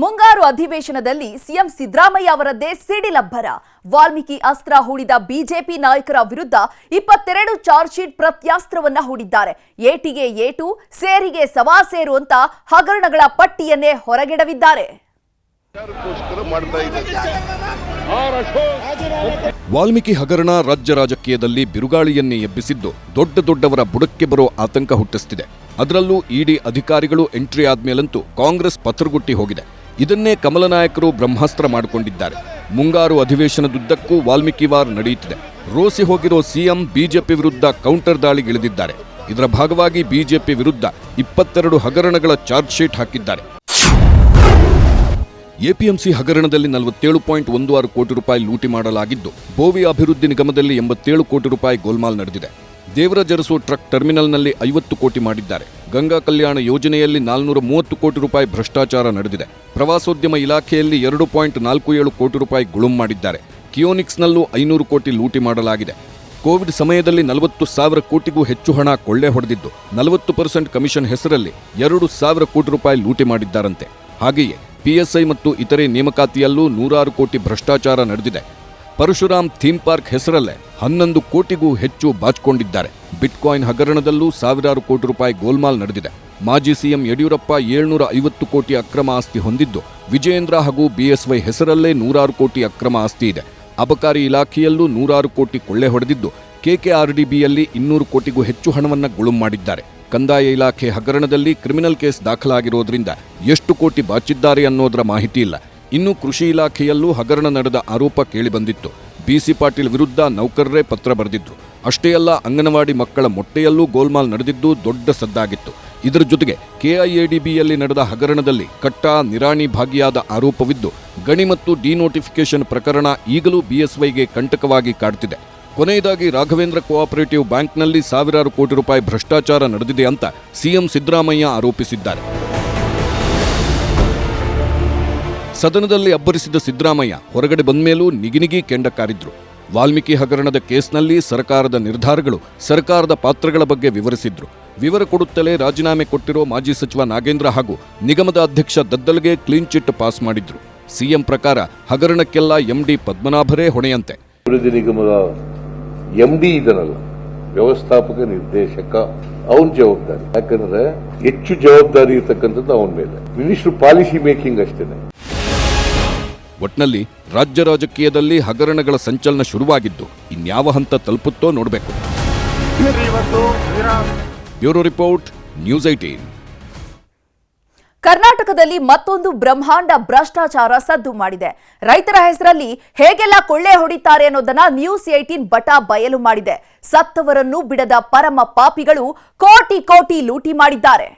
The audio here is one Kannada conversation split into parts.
ಮುಂಗಾರು ಅಧಿವೇಶನದಲ್ಲಿ ಸಿಎಂ ಸಿದ್ದರಾಮಯ್ಯ ಅವರದ್ದೇ ಸಿಡಿಲಬ್ಬರ. ವಾಲ್ಮೀಕಿ ಅಸ್ತ್ರ ಹೂಡಿದ ಬಿಜೆಪಿ ನಾಯಕರ ವಿರುದ್ಧ ಇಪ್ಪತ್ತೆರಡು ಚಾರ್ಜ್ ಶೀಟ್ ಪ್ರತ್ಯಾಸ್ತ್ರವನ್ನ ಹೂಡಿದ್ದಾರೆ. ಏಟಿಗೆ ಏಟು ಸೇರಿಗೆ ಸವಾ ಸೇರು ಅಂತ ಹಗರಣಗಳ ಪಟ್ಟಿಯನ್ನೇ ಹೊರಗೆಡವಿದ್ದಾರೆ. ವಾಲ್ಮೀಕಿ ಹಗರಣ ರಾಜ್ಯ ರಾಜಕೀಯದಲ್ಲಿ ಬಿರುಗಾಳಿಯನ್ನೇ ಎಬ್ಬಿಸಿದ್ದು ದೊಡ್ಡ ದೊಡ್ಡವರ ಬುಡಕ್ಕೆ ಬರೋ ಆತಂಕ ಹುಟ್ಟಿಸ್ತಿದೆ. ಅದರಲ್ಲೂ ಇಡಿ ಅಧಿಕಾರಿಗಳು ಎಂಟ್ರಿ ಆದ್ಮೇಲಂತೂ ಕಾಂಗ್ರೆಸ್ ಪತ್ರಗುಟ್ಟಿ ಹೋಗಿದೆ. ಇದನ್ನೇ ಕಮಲ ನಾಯಕರು ಬ್ರಹ್ಮಾಸ್ತ್ರ ಮಾಡಿಕೊಂಡಿದ್ದಾರೆ. ಮುಂಗಾರು ಅಧಿವೇಶನದುದ್ದಕ್ಕೂ ವಾಲ್ಮೀಕಿ ವಾರ್ ನಡೆಯುತ್ತಿದೆ. ರೋಸಿ ಹೋಗಿರೋ ಸಿಎಂ, ಬಿಜೆಪಿ ವಿರುದ್ಧ ಕೌಂಟರ್ ದಾಳಿಗಿಳಿದಿದ್ದಾರೆ ಇದರ ಭಾಗವಾಗಿ ಬಿಜೆಪಿ ವಿರುದ್ಧ ಇಪ್ಪತ್ತೆರಡು ಹಗರಣಗಳ ಚಾರ್ಜ್ ಶೀಟ್ ಹಾಕಿದ್ದಾರೆ. ಎಪಿಎಂಸಿ ಹಗರಣದಲ್ಲಿ ನಲವತ್ತೇಳು ಪಾಯಿಂಟ್ ಒಂದು ಆರು ಕೋಟಿ ರೂಪಾಯಿ ಲೂಟಿ ಮಾಡಲಾಗಿದ್ದು ಬೋವಿ ಅಭಿವೃದ್ಧಿ ನಿಗಮದಲ್ಲಿ ಎಂಬತ್ತೇಳು ಕೋಟಿ ರೂಪಾಯಿ ಗೋಲ್ಮಾಲ್ ನಡೆದಿದೆ. ದೇವರಜರಸು ಟ್ರಕ್ ಟರ್ಮಿನಲ್ನಲ್ಲಿ ಐವತ್ತು ಕೋಟಿ ಮಾಡಿದ್ದಾರೆ. ಗಂಗಾ ಕಲ್ಯಾಣ ಯೋಜನೆಯಲ್ಲಿ ನಾಲ್ನೂರ ಮೂವತ್ತು ಕೋಟಿ ರೂಪಾಯಿ ಭ್ರಷ್ಟಾಚಾರ ನಡೆದಿದೆ. ಪ್ರವಾಸೋದ್ಯಮ ಇಲಾಖೆಯಲ್ಲಿ ಎರಡು ಪಾಯಿಂಟ್ ನಾಲ್ಕು ಏಳು ಕೋಟಿ ರೂಪಾಯಿ ಗುಳುಂ ಮಾಡಿದ್ದಾರೆ. ಕಿಯೋನಿಕ್ಸ್ನಲ್ಲೂ ಐನೂರು ಕೋಟಿ ಲೂಟಿ ಮಾಡಲಾಗಿದೆ. ಕೋವಿಡ್ ಸಮಯದಲ್ಲಿ ನಲವತ್ತು ಸಾವಿರ ಕೋಟಿಗೂ ಹೆಚ್ಚು ಹಣ ಕೊಳ್ಳೆ ಹೊಡೆದಿದ್ದು, ನಲವತ್ತು ಪರ್ಸೆಂಟ್ ಕಮಿಷನ್ ಹೆಸರಲ್ಲಿ ಎರಡು ಸಾವಿರ ಕೋಟಿ ರೂಪಾಯಿ ಲೂಟಿ ಮಾಡಿದ್ದಾರಂತೆ. ಹಾಗೆಯೇ ಪಿಎಸ್ಐ ಮತ್ತು ಇತರೆ ನೇಮಕಾತಿಯಲ್ಲೂ ನೂರಾರು ಕೋಟಿ ಭ್ರಷ್ಟಾಚಾರ ನಡೆದಿದೆ. ಪರಶುರಾಮ್ ಥೀಮ್ ಪಾರ್ಕ್ ಹೆಸರಲ್ಲೇ ಹನ್ನೊಂದು ಕೋಟಿಗೂ ಹೆಚ್ಚು ಬಾಚಿಕೊಂಡಿದ್ದಾರೆ. ಬಿಟ್ಕಾಯಿನ್ ಹಗರಣದಲ್ಲೂ ಸಾವಿರಾರು ಕೋಟಿ ರೂಪಾಯಿ ಗೋಲ್ಮಾಲ್ ನಡೆದಿದೆ. ಮಾಜಿ ಸಿಎಂ ಯಡಿಯೂರಪ್ಪ ಏಳ್ನೂರ ಐವತ್ತು ಕೋಟಿ ಅಕ್ರಮ ಆಸ್ತಿ ಹೊಂದಿದ್ದು, ವಿಜಯೇಂದ್ರ ಹಾಗೂ ಬಿಎಸ್ವೈ ಹೆಸರಲ್ಲೇ ನೂರಾರು ಕೋಟಿ ಅಕ್ರಮ ಆಸ್ತಿ ಇದೆ. ಅಬಕಾರಿ ಇಲಾಖೆಯಲ್ಲೂ ನೂರಾರು ಕೋಟಿ ಕೊಳ್ಳೆ ಹೊಡೆದಿದ್ದು, ಕೆಕೆಆರ್ಡಿಬಿಯಲ್ಲಿ ಇನ್ನೂರು ಕೋಟಿಗೂ ಹೆಚ್ಚು ಹಣವನ್ನು ಗುಳುಂ ಮಾಡಿದ್ದಾರೆ. ಕಂದಾಯ ಇಲಾಖೆ ಹಗರಣದಲ್ಲಿ ಕ್ರಿಮಿನಲ್ ಕೇಸ್ ದಾಖಲಾಗಿರೋದ್ರಿಂದ ಎಷ್ಟು ಕೋಟಿ ಬಾಚಿದ್ದಾರೆ ಅನ್ನೋದರ ಮಾಹಿತಿ ಇಲ್ಲ. ಇನ್ನು ಕೃಷಿ ಇಲಾಖೆಯಲ್ಲೂ ಹಗರಣ ನಡೆದ ಆರೋಪ ಕೇಳಿಬಂದಿತ್ತು. ಬಿಸಿ ಪಾಟೀಲ್ ವಿರುದ್ಧ ನೌಕರರೇ ಪತ್ರ ಬರೆದಿದ್ರು. ಅಷ್ಟೇ ಅಲ್ಲ, ಅಂಗನವಾಡಿ ಮಕ್ಕಳ ಮೊಟ್ಟೆಯಲ್ಲೂ ಗೋಲ್ಮಾಲ್ ನಡೆದಿದ್ದು ದೊಡ್ಡ ಸದ್ದಾಗಿತ್ತು. ಇದರ ಜೊತೆಗೆ ಕೆಐಎಡಿಬಿಯಲ್ಲಿ ನಡೆದ ಹಗರಣದಲ್ಲಿ ಕಟ್ಟ, ನಿರಾಣಿ ಭಾಗಿಯಾದ ಆರೋಪವಿದ್ದು, ಗಣಿ ಮತ್ತು ಡಿನೋಟಿಫಿಕೇಶನ್ ಪ್ರಕರಣ ಈಗಲೂ ಬಿಎಸ್ವೈಗೆ ಕಂಟಕವಾಗಿ ಕಾಡ್ತಿದೆ. ಕೊನೆಯದಾಗಿ ರಾಘವೇಂದ್ರ ಕೋಆಪರೇಟಿವ್ ಬ್ಯಾಂಕ್ನಲ್ಲಿ ಸಾವಿರಾರು ಕೋಟಿ ರೂಪಾಯಿ ಭ್ರಷ್ಟಾಚಾರ ನಡೆದಿದೆ ಅಂತ ಸಿಎಂ ಸಿದ್ದರಾಮಯ್ಯ ಆರೋಪಿಸಿದ್ದಾರೆ. ಸದನದಲ್ಲಿ ಅಬ್ಬರಿಸಿದ ಸಿದ್ದರಾಮಯ್ಯ ಹೊರಗಡೆ ಬಂದ್ಮೇಲೂ ನಿಗಿನಿಗಿ ಕೆಂಡ ಕಾರಿದ್ರು ವಾಲ್ಮೀಕಿ ಹಗರಣದ ಕೇಸ್ನಲ್ಲಿ ಸರ್ಕಾರದ ನಿರ್ಧಾರಗಳು ಸರ್ಕಾರದ ಪಾತ್ರಗಳ ಬಗ್ಗೆ ವಿವರಿಸಿದ್ರು. ವಿವರ ಕೊಡುತ್ತಲೇ ರಾಜೀನಾಮೆ ಕೊಟ್ಟಿರೋ ಮಾಜಿ ಸಚಿವ ನಾಗೇಂದ್ರ ಹಾಗೂ ನಿಗಮದ ಅಧ್ಯಕ್ಷ ದದ್ದಲ್ಗೆ ಕ್ಲೀನ್ ಚಿಟ್ ಪಾಸ್ ಮಾಡಿದ್ರು. ಸಿಎಂ ಪ್ರಕಾರ ಹಗರಣಕ್ಕೆಲ್ಲ ಎಂಡಿ ಪದ್ಮನಾಭರೇ ಹೊಣೆಯಂತೆ. ಅಭಿವೃದ್ಧಿ ನಿಗಮದ ಎಂಡಿ ಇದನಲ್ಲ, ವ್ಯವಸ್ಥಾಪಕ ನಿರ್ದೇಶಕ, ಅವನ ಜವಾಬ್ದಾರಿ. ಯಾಕಂದ್ರೆ ಹೆಚ್ಚು ಜವಾಬ್ದಾರಿ ಇರತಕ್ಕಂಥದ್ದು ಅವನ ಮೇಲೆ. ಮಿನಿಸ್ಟರ್ ಪಾಲಿಸಿ ಮೇಕಿಂಗ್ ಅಷ್ಟೇನೆ. ಒಟ್ನಲ್ಲಿ ರಾಜ್ಯ ರಾಜಕೀಯದಲ್ಲಿ ಹಗರಣಗಳ ಸಂಚಲನ ಶುರುವಾಗಿದ್ದು, ಇನ್ಯಾವ ಹಂತ ತಲುಪುತ್ತೋ ನೋಡಬೇಕು. ಬ್ಯೂರೋ ರಿಪೋರ್ಟ್, ನ್ಯೂಸ್ ಐಟೀನ್ ಕರ್ನಾಟಕದಲ್ಲಿ ಮತ್ತೊಂದು ಬ್ರಹ್ಮಾಂಡ ಭ್ರಷ್ಟಾಚಾರ ಸದ್ದು ಮಾಡಿದೆ. ರೈತರ ಹೆಸರಲ್ಲಿ ಹೇಗೆಲ್ಲ ಕೊಳ್ಳೆ ಹೊಡಿತಾರೆ ಅನ್ನೋದನ್ನ ನ್ಯೂಸ್ ಏಟೀನ್ ಬಟ ಬಯಲು ಮಾಡಿದೆ. ಸತ್ತವರನ್ನು ಬಿಡದ ಪರಮ ಪಾಪಿಗಳು ಕೋಟಿ ಕೋಟಿ ಲೂಟಿ ಮಾಡಿದ್ದಾರೆ.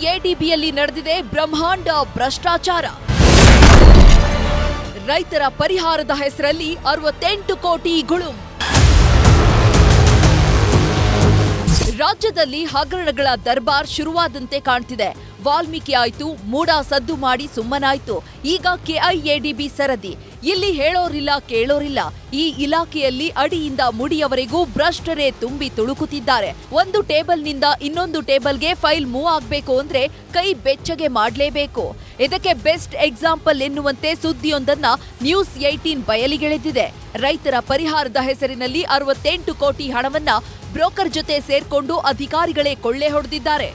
ಕೆಐಎಡಿಬಿಯಲ್ಲಿ ನಡೆದಿದೆ ಬ್ರಹ್ಮಾಂಡ ಭ್ರಷ್ಟಾಚಾರ. ರೈತರ ಪರಿಹಾರದ ಹೆಸರಲ್ಲಿ ಅರವತ್ತೆಂಟು ಕೋಟಿ ಗುಳುಂ. ರಾಜ್ಯದಲ್ಲಿ ಹಗರಣಗಳ ದರ್ಬಾರ್ ಶುರುವಾದಂತೆ ಕಾಣ್ತಿದೆ. ವಾಲ್ಮೀಕಿ ಆಯ್ತು, ಮೂಡ ಸದ್ದು ಮಾಡಿ ಸುಮ್ಮನಾಯ್ತು. ಈಗ ಕೆಐಎಡಿಬಿ ಸರದಿ. ಇಲ್ಲಿ ಹೇಳೋರಿಲ್ಲ, ಕೇಳೋರಿಲ್ಲ. ಈ ಇಲಾಖೆಯಲ್ಲಿ ಅಡಿಯಿಂದ ಮುಡಿಯವರೆಗೂ ಭ್ರಷ್ಟರೇ ತುಂಬಿ ತುಳುಕುತ್ತಿದ್ದಾರೆ. ಒಂದು ಟೇಬಲ್ನಿಂದ ಇನ್ನೊಂದು ಟೇಬಲ್ಗೆ ಫೈಲ್ ಮೂವ್ ಆಗ್ಬೇಕು ಅಂದ್ರೆ ಕೈ ಬೆಚ್ಚಗೆ ಮಾಡಲೇಬೇಕು. ಇದಕ್ಕೆ ಬೆಸ್ಟ್ ಎಕ್ಸಾಂಪಲ್ ಎನ್ನುವಂತೆ ಸುದ್ದಿಯೊಂದನ್ನ ನ್ಯೂಸ್ ಏಯ್ಟೀನ್ ಬಯಲಿಗೆಳೆದಿದೆ. ರೈತರ ಪರಿಹಾರದ ಹೆಸರಿನಲ್ಲಿ ಅರವತ್ತೆಂಟು ಕೋಟಿ ಹಣವನ್ನ ಬ್ರೋಕರ್ ಜೊತೆ ಸೇರ್ಕೊಂಡು ಅಧಿಕಾರಿಗಳೇ ಕೊಳ್ಳೆ ಹೊಡೆದಿದ್ದಾರೆ.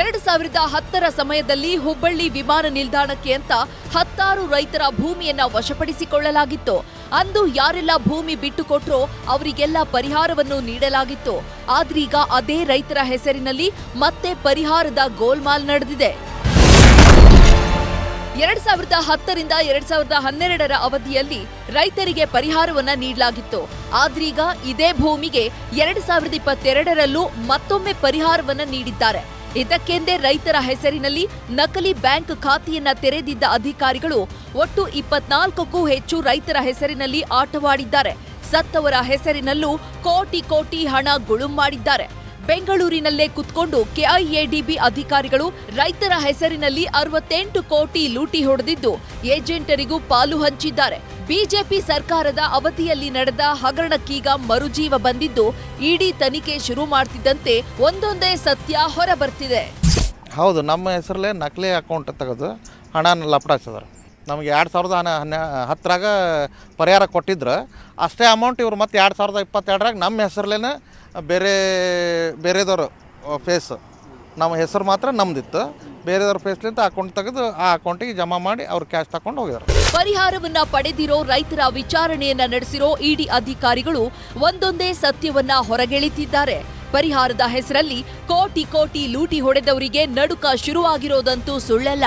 ಎರಡು ಸಾವಿರದ ಹತ್ತರ ಸಮಯದಲ್ಲಿ ಹುಬ್ಬಳ್ಳಿ ವಿಮಾನ ನಿಲ್ದಾಣಕ್ಕೆ ಅಂತ ಹತ್ತಾರು ರೈತರ ಭೂಮಿಯನ್ನ ವಶಪಡಿಸಿಕೊಳ್ಳಲಾಗಿತ್ತು. ಅಂದು ಯಾರೆಲ್ಲ ಭೂಮಿ ಬಿಟ್ಟುಕೊಟ್ರೋ ಅವರಿಗೆಲ್ಲ ಪರಿಹಾರವನ್ನು ನೀಡಲಾಗಿತ್ತು. ಆದ್ರೀಗ ಅದೇ ರೈತರ ಹೆಸರಿನಲ್ಲಿ ಮತ್ತೆ ಪರಿಹಾರದ ಗೋಲ್ಮಾಲ್ ನಡೆದಿದೆ. ಎರಡ್ ಸಾವಿರದ ಹತ್ತರಿಂದ ಎರಡ್ ಸಾವಿರದ ಹನ್ನೆರಡರ ಅವಧಿಯಲ್ಲಿ ರೈತರಿಗೆ ಪರಿಹಾರವನ್ನ ನೀಡಲಾಗಿತ್ತು. ಆದ್ರೀಗ ಇದೇ ಭೂಮಿಗೆ ಎರಡ್ ಸಾವಿರದ ಇಪ್ಪತ್ತೆರಡರಲ್ಲೂ ಮತ್ತೊಮ್ಮೆ ಪರಿಹಾರವನ್ನ ನೀಡಿದ್ದಾರೆ. ಇದಕ್ಕೆಂದೇ ರೈತರ ಹೆಸರಿನಲ್ಲಿ ನಕಲಿ ಬ್ಯಾಂಕ್ ಖಾತೆಯನ್ನ ತೆರೆದಿದ್ದ ಅಧಿಕಾರಿಗಳು ಒಟ್ಟು ಇಪ್ಪತ್ನಾಲ್ಕಕ್ಕೂ ಹೆಚ್ಚು ರೈತರ ಹೆಸರಿನಲ್ಲಿ ಆಟವಾಡಿದ್ದಾರೆ. ಸತ್ತವರ ಹೆಸರಿನಲ್ಲೂ ಕೋಟಿ ಕೋಟಿ ಹಣ ಗುಳುಂ ಮಾಡಿದ್ದಾರೆ. ಬೆಂಗಳೂರಿನಲ್ಲೇ ಕುತ್ಕೊಂಡು ಕೆಐಎಡಿಬಿ ಅಧಿಕಾರಿಗಳು ರೈತರ ಹೆಸರಿನಲ್ಲಿ ಅರವತ್ತೆಂಟು ಕೋಟಿ ಲೂಟಿ ಹೊಡೆದಿದ್ದು, ಏಜೆಂಟರಿಗೂ ಪಾಲು ಹಂಚಿದ್ದಾರೆ. ಬಿಜೆಪಿ ಸರ್ಕಾರದ ಅವಧಿಯಲ್ಲಿ ನಡೆದ ಹಗರಣಕ್ಕೀಗ ಮರುಜೀವ ಬಂದಿದ್ದು, ಇಡಿ ತನಿಖೆ ಶುರು ಮಾಡ್ತಿದ್ದಂತೆ ಒಂದೊಂದೇ ಸತ್ಯ ಹೊರಬರ್ತಿದೆ. ಹೌದು, ನಮ್ಮ ಹೆಸರಲ್ಲೇ ನಕಲಿ ಅಕೌಂಟ್ ತೆಗೆದು ಹಣನ ಲಪಟಾಕ್ಸಿದಾರೆ ನಮಗೆ ಎರಡು ಸಾವಿರದ ಹನ್ನ ಹತ್ತರಾಗ ಪರಿಹಾರ ಕೊಟ್ಟಿದ್ರು. ಅಷ್ಟೇ ಅಮೌಂಟ್ ಇವರು ಮತ್ತೆ ಎರಡು ಸಾವಿರದ ಇಪ್ಪತ್ತೆರಡರಾಗ ನಮ್ಮ ಹೆಸರಲ್ಲೇ ಬೇರೆ ಬೇರೆದವರು ಫೇಸ್ ನಮ್ಮ ಹೆಸರು ಮಾತ್ರ ನಮ್ದಿತ್ತು. ಬೇರೆದವ್ರ ಫೇಸ್ಲಿಂದ ಅಕೌಂಟ್ ತೆಗೆದು ಆ ಅಕೌಂಟಿಗೆ ಜಮಾ ಮಾಡಿ ಅವ್ರು ಕ್ಯಾಶ್ ತಕೊಂಡು ಹೋಗಿದ್ದಾರೆ ಪರಿಹಾರವನ್ನ ಪಡೆದಿರೋ ರೈತರ ವಿಚಾರಣೆಯನ್ನ ನಡೆಸಿರೋ ಇಡಿ ಅಧಿಕಾರಿಗಳು ಒಂದೊಂದೇ ಸತ್ಯವನ್ನ ಹೊರಗೆಳಿತಿದ್ದಾರೆ. ಪರಿಹಾರದ ಹೆಸರಲ್ಲಿ ಕೋಟಿ ಕೋಟಿ ಲೂಟಿ ಹೊಡೆದವರಿಗೆ ನಡುಕ ಶುರುವಾಗಿರೋದಂತೂ ಸುಳ್ಳಲ್ಲ.